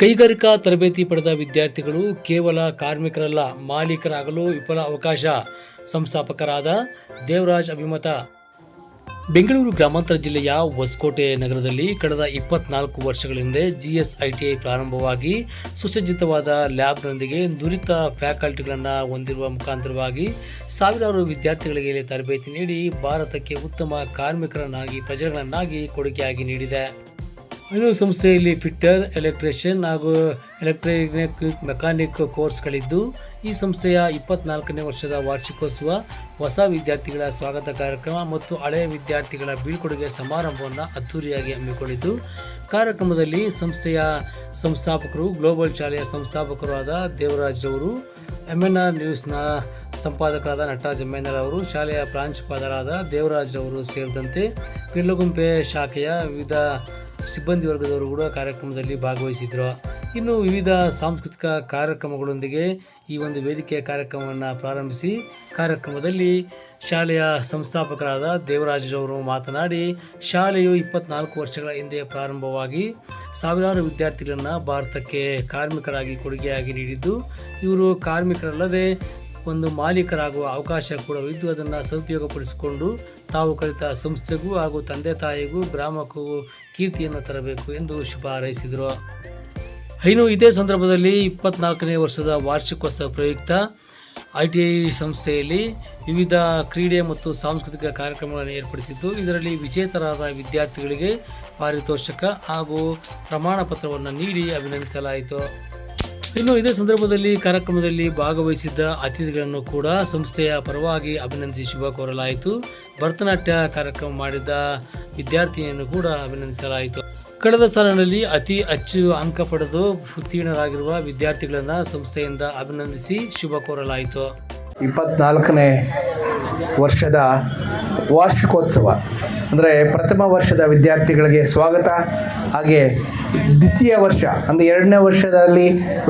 ಕೈಗಾರಿಕಾ ತರಬೇತಿ ಪಡೆದ ವಿದ್ಯಾರ್ಥಿಗಳು ಕೇವಲ ಕಾರ್ಮಿಕರಲ್ಲ, ಮಾಲೀಕರಾಗಲು ವಿಫಲ ಅವಕಾಶ. ಸಂಸ್ಥಾಪಕರಾದ ದೇವರಾಜ್ ಅಭಿಮತ. ಬೆಂಗಳೂರು ಗ್ರಾಮಾಂತರ ಜಿಲ್ಲೆಯ ಹೊಸಕೋಟೆ ನಗರದಲ್ಲಿ ಕಳೆದ ಇಪ್ಪತ್ನಾಲ್ಕು ವರ್ಷಗಳ ಹಿಂದೆ ಪ್ರಾರಂಭವಾಗಿ ಸುಸಜ್ಜಿತವಾದ ಲ್ಯಾಬ್ನೊಂದಿಗೆ ನುರಿತ ಫ್ಯಾಕಲ್ಟಿಗಳನ್ನು ಹೊಂದಿರುವ ಮುಖಾಂತರವಾಗಿ ಸಾವಿರಾರು ವಿದ್ಯಾರ್ಥಿಗಳಿಗೆ ತರಬೇತಿ ನೀಡಿ ಭಾರತಕ್ಕೆ ಉತ್ತಮ ಕಾರ್ಮಿಕರನ್ನಾಗಿ, ಪ್ರಜೆಗಳನ್ನಾಗಿ ಕೊಡುಗೆಯಾಗಿ ನೀಡಿದೆ. ಇನ್ನು ಸಂಸ್ಥೆಯಲ್ಲಿ ಫಿಟ್ಟರ್, ಎಲೆಕ್ಟ್ರಿಷಿಯನ್ ಹಾಗೂ ಎಲೆಕ್ಟ್ರಾನಿಕ್ ಮೆಕ್ಯಾನಿಕ್ ಕೋರ್ಸ್ಗಳಿದ್ದು, ಈ ಸಂಸ್ಥೆಯ ಇಪ್ಪತ್ನಾಲ್ಕನೇ ವರ್ಷದ ವಾರ್ಷಿಕೋತ್ಸವ, ಹೊಸ ವಿದ್ಯಾರ್ಥಿಗಳ ಸ್ವಾಗತ ಕಾರ್ಯಕ್ರಮ ಮತ್ತು ಹಳೆಯ ವಿದ್ಯಾರ್ಥಿಗಳ ಬೀಳ್ಕೊಡುಗೆ ಸಮಾರಂಭವನ್ನು ಅದ್ದೂರಿಯಾಗಿ ಹಮ್ಮಿಕೊಂಡಿದ್ದು, ಕಾರ್ಯಕ್ರಮದಲ್ಲಿ ಸಂಸ್ಥೆಯ ಸಂಸ್ಥಾಪಕರು, ಗ್ಲೋಬಲ್ ಶಾಲೆಯ ಸಂಸ್ಥಾಪಕರಾದ ದೇವರಾಜ್ ಅವರು ಎಂ ಎನ್ ಆರ್ ನ್ಯೂಸ್ನ ಸಂಪಾದಕರಾದ ನಟರಾಜ್ ಎಂ ಅವರು, ಶಾಲೆಯ ಪ್ರಾಂಶುಪಾಲರಾದ ದೇವರಾಜ್ ಅವರು ಸೇರಿದಂತೆ ಪಿರ್ಲಗುಂಪೆ ಶಾಖೆಯ ವಿವಿಧ ಸಿಬ್ಬಂದಿ ವರ್ಗದವರು ಕೂಡ ಕಾರ್ಯಕ್ರಮದಲ್ಲಿ ಭಾಗವಹಿಸಿದ್ರು. ಇನ್ನು ವಿವಿಧ ಸಾಂಸ್ಕೃತಿಕ ಕಾರ್ಯಕ್ರಮಗಳೊಂದಿಗೆ ಈ ಒಂದು ವೇದಿಕೆಯ ಕಾರ್ಯಕ್ರಮವನ್ನು ಪ್ರಾರಂಭಿಸಿ ಕಾರ್ಯಕ್ರಮದಲ್ಲಿ ಶಾಲೆಯ ಸಂಸ್ಥಾಪಕರಾದ ದೇವರಾಜರವರು ಮಾತನಾಡಿ, ಶಾಲೆಯು ಇಪ್ಪತ್ನಾಲ್ಕು ವರ್ಷಗಳ ಹಿಂದೆ ಪ್ರಾರಂಭವಾಗಿ ಸಾವಿರಾರು ವಿದ್ಯಾರ್ಥಿಗಳನ್ನು ಭಾರತಕ್ಕೆ ಕಾರ್ಮಿಕರಾಗಿ ಕೊಡುಗೆಯಾಗಿ ನೀಡಿದ್ದು, ಇವರು ಕಾರ್ಮಿಕರಲ್ಲದೆ ಒಂದು ಮಾಲೀಕರಾಗುವ ಅವಕಾಶ ಕೂಡ ಇದ್ದು ಅದನ್ನು ಸದುಪಯೋಗಪಡಿಸಿಕೊಂಡು ತಾವು ಕಲಿತ ಸಂಸ್ಥೆಗೂ ಹಾಗೂ ತಂದೆ ತಾಯಿಗೂ ಗ್ರಾಮಕ್ಕೂ ಕೀರ್ತಿಯನ್ನು ತರಬೇಕು ಎಂದು ಶುಭ ಹಾರೈಸಿದರು. ಇನ್ನು ಇದೇ ಸಂದರ್ಭದಲ್ಲಿ ಇಪ್ಪತ್ನಾಲ್ಕನೇ ವರ್ಷದ ವಾರ್ಷಿಕೋತ್ಸವ ಪ್ರಯುಕ್ತ ಐ ಟಿ ಐ ಸಂಸ್ಥೆಯಲ್ಲಿ ವಿವಿಧ ಕ್ರೀಡೆ ಮತ್ತು ಸಾಂಸ್ಕೃತಿಕ ಕಾರ್ಯಕ್ರಮಗಳನ್ನು ಏರ್ಪಡಿಸಿದ್ದು, ಇದರಲ್ಲಿ ವಿಜೇತರಾದ ವಿದ್ಯಾರ್ಥಿಗಳಿಗೆ ಪಾರಿತೋಷಕ ಹಾಗೂ ಪ್ರಮಾಣ ಪತ್ರವನ್ನು ನೀಡಿ ಅಭಿನಂದಿಸಲಾಯಿತು. ಇನ್ನು ಇದೇ ಸಂದರ್ಭದಲ್ಲಿ ಕಾರ್ಯಕ್ರಮದಲ್ಲಿ ಭಾಗವಹಿಸಿದ್ದ ಅತಿಥಿಗಳನ್ನು ಕೂಡ ಸಂಸ್ಥೆಯ ಪರವಾಗಿ ಅಭಿನಂದಿಸಿ ಶುಭ ಕೋರಲಾಯಿತು. ಭರತನಾಟ್ಯ ಕಾರ್ಯಕ್ರಮ ಮಾಡಿದ ವಿದ್ಯಾರ್ಥಿನಿಯನ್ನು ಕೂಡ ಅಭಿನಂದಿಸಲಾಯಿತು. ಕಳೆದ ಸಾಲಿನಲ್ಲಿ ಅತಿ ಹೆಚ್ಚು ಅಂಕ ಪಡೆದು ಉತ್ತೀರ್ಣರಾಗಿರುವ ವಿದ್ಯಾರ್ಥಿಗಳನ್ನು ಸಂಸ್ಥೆಯಿಂದ ಅಭಿನಂದಿಸಿ ಶುಭ ಕೋರಲಾಯಿತು. ಇಪ್ಪತ್ನಾಲ್ಕನೇ ವರ್ಷದ ವಾರ್ಷಿಕೋತ್ಸವ, ಅಂದರೆ ಪ್ರಥಮ ವರ್ಷದ ವಿದ್ಯಾರ್ಥಿಗಳಿಗೆ ಸ್ವಾಗತ. ಹಾಗೆ ದ್ವಿತೀಯ ವರ್ಷ ಅಂದರೆ ಎರಡನೇ ವರ್ಷದಲ್ಲಿ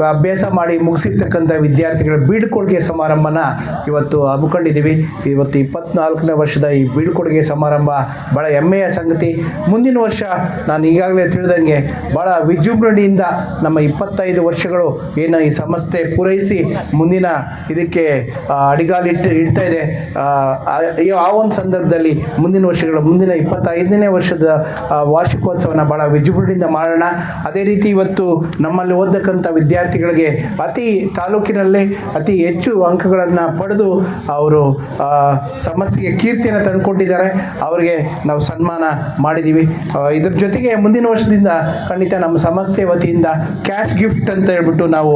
ಅಭ್ಯಾಸ ಮಾಡಿ ಮುಗಿಸಿರ್ತಕ್ಕಂಥ ವಿದ್ಯಾರ್ಥಿಗಳ ಬೀಳ್ಕೊಡುಗೆ ಸಮಾರಂಭನ ಇವತ್ತು ಹಮ್ಮಿಕೊಂಡಿದ್ದೀವಿ. ಇವತ್ತು ಇಪ್ಪತ್ನಾಲ್ಕನೇ ವರ್ಷದ ಈ ಬೀಳ್ಕೊಡುಗೆ ಸಮಾರಂಭ ಭಾಳ ಹೆಮ್ಮೆಯ ಸಂಗತಿ. ಮುಂದಿನ ವರ್ಷ ನಾನು ಈಗಾಗಲೇ ತಿಳಿದಂಗೆ ಭಾಳ ವಿಜೃಂಭಣೆಯಿಂದ ನಮ್ಮ ಇಪ್ಪತ್ತೈದು ವರ್ಷಗಳು ಏನು ಈ ಸಂಸ್ಥೆ ಪೂರೈಸಿ ಮುಂದಿನ ಇದಕ್ಕೆ ಅಡಿಗಾಲಿಟ್ಟು ಇಡ್ತಾ ಇದೆ. ಆ, ಒಂದು ಸಂದರ್ಭದಲ್ಲಿ ಮುಂದಿನ ವರ್ಷಗಳ ಮುಂದಿನ ಇಪ್ಪತ್ತೈದನೇ ವರ್ಷದ ವಾರ್ಷಿಕೋತ್ಸವನ ಭಾಳ ವಿಜೃಂಭಣೆಯಿಂದ ಮಾಡೋಣ ಅದೇ ರೀತಿ ಇವತ್ತು ನಮ್ಮಲ್ಲಿ ಓದ್ತಕ್ಕಂಥ ವಿದ್ಯಾರ್ಥಿಗಳಿಗೆ ಅತಿ ತಾಲೂಕಿನಲ್ಲೇ ಅತಿ ಹೆಚ್ಚು ಅಂಕಗಳನ್ನು ಪಡೆದು ಅವರು ಸಮಸ್ಯೆಗೆ ಕೀರ್ತಿಯನ್ನು ತಂದುಕೊಂಡಿದ್ದಾರೆ. ಅವರಿಗೆ ನಾವು ಸನ್ಮಾನ ಮಾಡಿದ್ದೀವಿ ಇದ್ರ ಜೊತೆಗೆ ಮುಂದಿನ ವರ್ಷದಿಂದ ಖಂಡಿತ ನಮ್ಮ ಸಂಸ್ಥೆ ವತಿಯಿಂದ ಕ್ಯಾಶ್ ಗಿಫ್ಟ್ ಅಂತ ಹೇಳ್ಬಿಟ್ಟು ನಾವು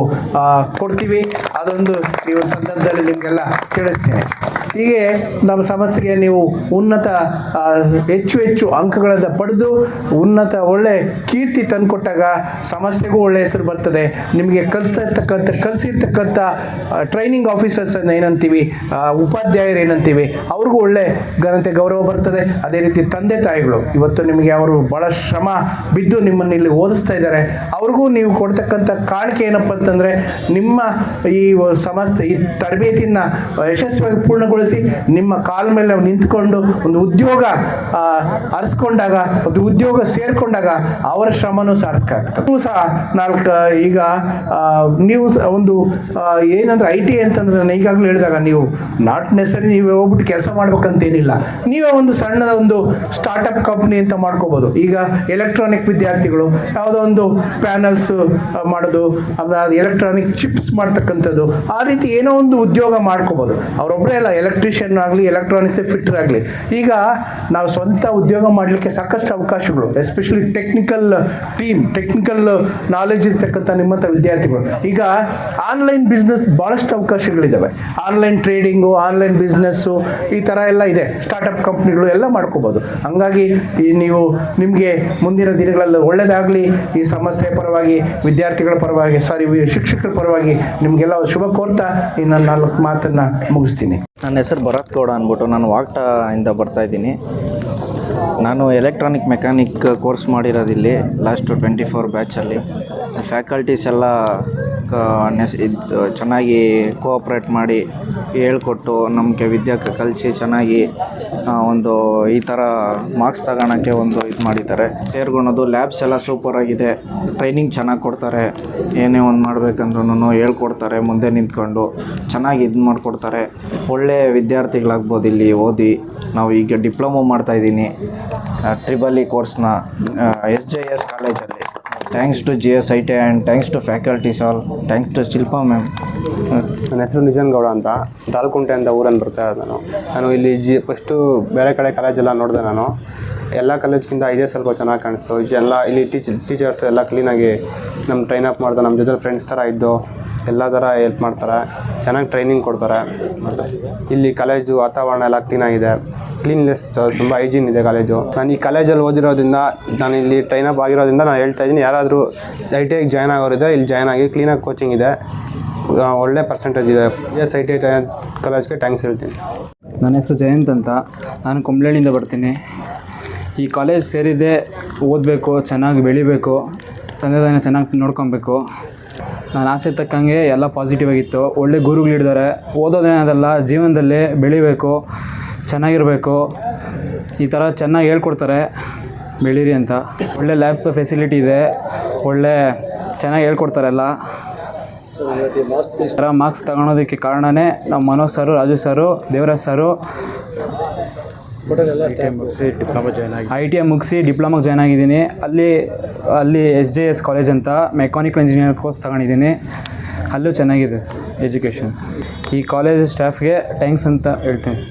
ಕೊಡ್ತೀವಿ. ಅದೊಂದು ಈ ಒಂದು ಸಂದರ್ಭದಲ್ಲಿ ನಿಮಗೆಲ್ಲ ತಿಳಿಸ್ತೇನೆ. ಹೀಗೆ ನಮ್ಮ ಸಮಸ್ಯೆಗೆ ನೀವು ಉನ್ನತ ಹೆಚ್ಚು ಹೆಚ್ಚು ಅಂಕಗಳನ್ನು ಪಡೆದು ಉನ್ನತ ಒಳ್ಳೆ ಕೀರ್ತಿ ತಂದುಕೊಟ್ಟಾಗ ಸಮಸ್ಯೆಗೂ ಒಳ್ಳೆ ಹೆಸರು ಬರ್ತದೆ. ನಿಮಗೆ ಕಲಿಸ್ತಾ ಇರ್ತಕ್ಕಂಥ, ಕಲಿಸಿರ್ತಕ್ಕಂಥ ಟ್ರೈನಿಂಗ್ ಆಫೀಸರ್ಸ್ ಏನಂತೀವಿ ಉಪಾಧ್ಯಾಯರು ಏನಂತೀವಿ, ಅವ್ರಿಗೂ ಒಳ್ಳೆ ಘನತೆ, ಗೌರವ ಬರ್ತದೆ. ಅದೇ ರೀತಿ ತಂದೆ ತಾಯಿಗಳು, ಇವತ್ತು ನಿಮಗೆ ಅವರು ಭಾಳ ಶ್ರಮ ಬಿದ್ದು ನಿಮ್ಮನ್ನು ಇಲ್ಲಿ ಓದಿಸ್ತಾ ಇದ್ದಾರೆ. ಅವ್ರಿಗೂ ನೀವು ಕೊಡ್ತಕ್ಕಂಥ ಕಾಣಿಕೆ ಏನಪ್ಪ ಅಂತಂದರೆ, ನಿಮ್ಮ ಈ ಸಮಸ್ಯೆ ಈ ತರಬೇತಿನ ಯಶಸ್ವಿಯಾಗಿ ಪೂರ್ಣಗೊಳಿಸಿ, ನಿಮ್ಮ ಕಾಲ ಮೇಲೆ ನಿಂತ್ಕೊಂಡು ಒಂದು ಉದ್ಯೋಗ ಅರಸ್ಕೊಂಡಾಗ, ಒಂದು ಉದ್ಯೋಗ ಸೇರಿಕೊಂಡಾಗ ಅವರ ಶ್ರಮನೂ ಸಾರ್ಥಕ ಆಗ್ತದೆ. ನೀವು ಸಹ ನಾಲ್ಕು, ಈಗ ನೀವು ಒಂದು ಏನಂದ್ರೆ ಐ ಟಿ ಅಂತಂದ್ರೆ ನಾನು ಈಗಾಗಲೇ ಹೇಳಿದಾಗ ನೀವು ನಾಟ್ ನೆಸರಿ ನೀವು ಹೋಗ್ಬಿಟ್ಟು ಕೆಲಸ ಮಾಡ್ಬೇಕಂತೇನಿಲ್ಲ. ನೀವೇ ಒಂದು ಸಣ್ಣದ ಒಂದು ಸ್ಟಾರ್ಟಪ್ ಕಂಪ್ನಿ ಅಂತ ಮಾಡ್ಕೋಬೋದು. ಈಗ ಎಲೆಕ್ಟ್ರಾನಿಕ್ ವಿದ್ಯಾರ್ಥಿಗಳು, ಯಾವುದೋ ಒಂದು ಪ್ಯಾನಲ್ಸ್ ಮಾಡೋದು ಎಲೆಕ್ಟ್ರಾನಿಕ್ ಚಿಪ್ಸ್ ಮಾಡ್ತಕ್ಕಂಥದ್ದು, ಆ ರೀತಿ ಏನೋ ಒಂದು ಉದ್ಯೋಗ ಮಾಡ್ಕೋಬೋದು. ಅವರೊಬ್ಬರೇ ಅಲ್ಲ ಎಲೆಕ್ಟ್ರಿಷಿಯನ್ ಆಗಲಿ ಎಲೆಕ್ಟ್ರಾನಿಕ್ಸ್ ಫಿಟ್ಟರ್ ಆಗಲಿ. ಈಗ ನಾವು ಸ್ವಂತ ಉದ್ಯೋಗ ಮಾಡಲಿಕ್ಕೆ ಸಾಕಷ್ಟು ಅವಕಾಶಗಳು especially technical team technical knowledge ಇರ್ತಕ್ಕಂಥ ನಿಮ್ಮಂಥ ವಿದ್ಯಾರ್ಥಿಗಳು. ಈಗ ಆನ್ಲೈನ್ ಬಿಸ್ನೆಸ್ ಭಾಳಷ್ಟು ಅವಕಾಶಗಳಿದ್ದಾವೆ ಆನ್ಲೈನ್ ಟ್ರೇಡಿಂಗು ಆನ್ಲೈನ್ ಬಿಸ್ನೆಸ್ಸು ಈ ಥರ ಎಲ್ಲ ಇದೆ. ಸ್ಟಾರ್ಟಪ್ ಕಂಪ್ನಿಗಳು ಎಲ್ಲ ಮಾಡ್ಕೋಬೋದು. ಹಂಗಾಗಿ ಈ ನೀವು ನಿಮಗೆ ಮುಂದಿನ ದಿನಗಳಲ್ಲಿ ಒಳ್ಳೆಯದಾಗಲಿ ಈ ಸಮಸ್ಯೆ ಪರವಾಗಿ, ವಿದ್ಯಾರ್ಥಿಗಳ ಪರವಾಗಿ ಸಾರಿ ಶಿಕ್ಷಕರ ಪರವಾಗಿ ನಿಮಗೆಲ್ಲ ಶುಭ ಕೋರ್ತಾ. ಈ ನನ್ನ ನಾಲ್ಕು ಮಾತನ್ನು ಮುಗಿಸ್ತೀನಿ. ನನ್ನ ಹೆಸರು ಭರತ್ ಗೌಡ ಅಂದ್ಬಿಟ್ಟು ನಾನು ವಾಗ್ಟಾ ಇಂದ ಬರ್ತಾ ಇದ್ದೀನಿ. ನಾನು ಎಲೆಕ್ಟ್ರಾನಿಕ್ ಮೆಕ್ಯಾನಿಕ್ ಕೋರ್ಸ್ ಮಾಡಿರೋದಿಲ್ಲಿ ಲಾಸ್ಟ್ ಟ್ವೆಂಟಿ ಫೋರ್ ಬ್ಯಾಚಲ್ಲಿ ಫ್ಯಾಕಲ್ಟೀಸ್ ಎಲ್ಲ ಇದು, ಚೆನ್ನಾಗಿ ಕೋಆಪ್ರೇಟ್ ಮಾಡಿ ಹೇಳ್ಕೊಟ್ಟು ನಮಗೆ ವಿದ್ಯೆ ಕಲಿಸಿ ಚೆನ್ನಾಗಿ ಒಂದು ಈ ಥರ ಮಾರ್ಕ್ಸ್ ತಗೊಳಕ್ಕೆ ಒಂದು ಇದು ಮಾಡಿದ್ದಾರೆ. ಸೇರ್ಕೊಳೋದು ಲ್ಯಾಬ್ಸ್ ಎಲ್ಲ ಸೂಪರಾಗಿದೆ ಟ್ರೈನಿಂಗ್ ಚೆನ್ನಾಗಿ ಕೊಡ್ತಾರೆ. ಏನೇ ಒಂದು ಮಾಡಬೇಕಂದ್ರೂ ಹೇಳ್ಕೊಡ್ತಾರೆ ಮುಂದೆ ನಿಂತ್ಕೊಂಡು. ಚೆನ್ನಾಗಿ ಇದು ಮಾಡಿಕೊಡ್ತಾರೆ. ಒಳ್ಳೆಯ ವಿದ್ಯಾರ್ಥಿಗಳಾಗ್ಬೋದು ಇಲ್ಲಿ ಓದಿ. ನಾವು ಈಗ ಡಿಪ್ಲೊಮೊ ಮಾಡ್ತಾಯಿದ್ದೀನಿ ಟ್ರಿಬಲ್ ಇ ಕೋರ್ಸ್ನ ಎಸ್ ಜೆ ಎಸ್ ಕಾಲೇಜಲ್ಲಿ thanks to G S I T and thanks to faculties all thanks to Shilpa ma'am ನನ್ನ ಹೆಸರು ನಿಜನ್ ಗೌಡ ಅಂತ. ದಾಲ್ಕುಂಟೆ ಅಂತ ಊರಲ್ಲಿ ಬರ್ತಾ ಇರೋದು ನಾನು. ನಾನು ಇಲ್ಲಿ ಜಿ ಫಸ್ಟು ಬೇರೆ ಕಡೆ ಕಾಲೇಜೆಲ್ಲ ನೋಡಿದೆ ನಾನು. ಎಲ್ಲ ಕಾಲೇಜ್ಗಿಂತ ಇದೇ ಸ್ವಲ್ಪ ಚೆನ್ನಾಗಿ ಕಾಣಿಸ್ತು. ಎಲ್ಲ ಇಲ್ಲಿ ಟೀಚ್ ಟೀಚರ್ಸ್ ಎಲ್ಲ ಕ್ಲೀನಾಗಿ ನಮ್ಮ ಟ್ರೈನ್ ಅಪ್ ಮಾಡ್ದೆ ನಮ್ಮ ಜೊತೆ ಫ್ರೆಂಡ್ಸ್ ಥರ ಇದ್ದು ಎಲ್ಲ ಥರ ಹೆಲ್ಪ್ ಮಾಡ್ತಾರೆ. ಚೆನ್ನಾಗಿ ಟ್ರೈನಿಂಗ್ ಕೊಡ್ತಾರೆ. ಇಲ್ಲಿ ಕಾಲೇಜು ವಾತಾವರಣ ಎಲ್ಲ ಕ್ಲೀನಾಗಿದೆ ಕ್ಲೀನ್ನೆಸ್ ತುಂಬ ಹೈಜೀನ್ ಇದೆ ಕಾಲೇಜು ನಾನು ಈ ಕಾಲೇಜಲ್ಲಿ ಓದಿರೋದ್ರಿಂದ, ನಾನು ಇಲ್ಲಿ ಟ್ರೈನ್ ಅಪ್ ಆಗಿರೋದ್ರಿಂದ ನಾನು ಹೇಳ್ತಾ ಇದ್ದೀನಿ, ಯಾರಾದರೂ ಐ ಟಿ ಐಗೆ ಜಾಯ್ನ್ ಆಗೋರಿದೆ ಇಲ್ಲಿ ಜಾಯ್ನ್ ಆಗಿ ಕ್ಲೀನಾಗಿ ಕೋಚಿಂಗ್ ಇದೆ. ಒಳ್ಳೆ ಪರ್ಸೆಂಟೇಜ್ ಇದೆ. ಎಸ್ ಐ ಟಿ ಐ ಕಾಲೇಜ್ಗೆ ಥ್ಯಾಂಕ್ಸ್ ಹೇಳ್ತೀನಿ. ನನ್ನ ಹೆಸರು ಜಯಂತ್ ಅಂತ. ನಾನು ಕುಂಬ್ಳಳ್ಳಿಯಿಂದ ಬರ್ತೀನಿ. ಈ ಕಾಲೇಜ್ ಸೇರಿದೆ ಓದಬೇಕು, ಚೆನ್ನಾಗಿ ಬೆಳಿಬೇಕು, ತಂದೆ ತಾಯಿನ ಚೆನ್ನಾಗಿ ನೋಡ್ಕೊಬೇಕು. ನಾನು ಆಸೆ ತಕ್ಕಂಗೆ ಎಲ್ಲ ಪಾಸಿಟಿವ್ ಆಗಿತ್ತು. ಒಳ್ಳೆ ಗುರುಗಳಿದ್ದಾರೆ. ಓದೋದೇನದಲ್ಲ ಜೀವನದಲ್ಲಿ ಬೆಳಿಬೇಕು, ಚೆನ್ನಾಗಿರಬೇಕು. ಈ ಥರ ಚೆನ್ನಾಗಿ ಹೇಳ್ಕೊಡ್ತಾರೆ. ಬೆಳೀರಿ ಅಂತ. ಒಳ್ಳೆ ಲ್ಯಾಬ್ ಫೆಸಿಲಿಟಿ ಇದೆ. ಒಳ್ಳೆ ಚೆನ್ನಾಗಿ ಹೇಳ್ಕೊಡ್ತಾರೆ ಎಲ್ಲ. ಮಾರ್ಕ್ಸ್ ತಗೊಳೋದಕ್ಕೆ ಕಾರಣವೇ ನಮ್ಮ Manoj sir, Raju sir, Devaraj sir. I T I ಮುಗಿಸಿ ಡಿಪ್ಲೊಮಾಗೆ ಜಾಯ್ನ್ ಆಗಿದ್ದೀನಿ. ಅಲ್ಲಿ ಅಲ್ಲಿ ಎಸ್ ಜೆ ಎಸ್ ಕಾಲೇಜ್ ಅಂತ ಮೆಕ್ಯಾನಿಕಲ್ ಇಂಜಿನಿಯರ್ ಕೋರ್ಸ್ ತಗೊಂಡಿದ್ದೀನಿ. ಅಲ್ಲೂ ಚೆನ್ನಾಗಿದೆ ಎಜುಕೇಷನ್ ಈ ಕಾಲೇಜ್ ಸ್ಟಾಫ್ಗೆ ಥ್ಯಾಂಕ್ಸ್ ಅಂತ ಹೇಳ್ತೀನಿ.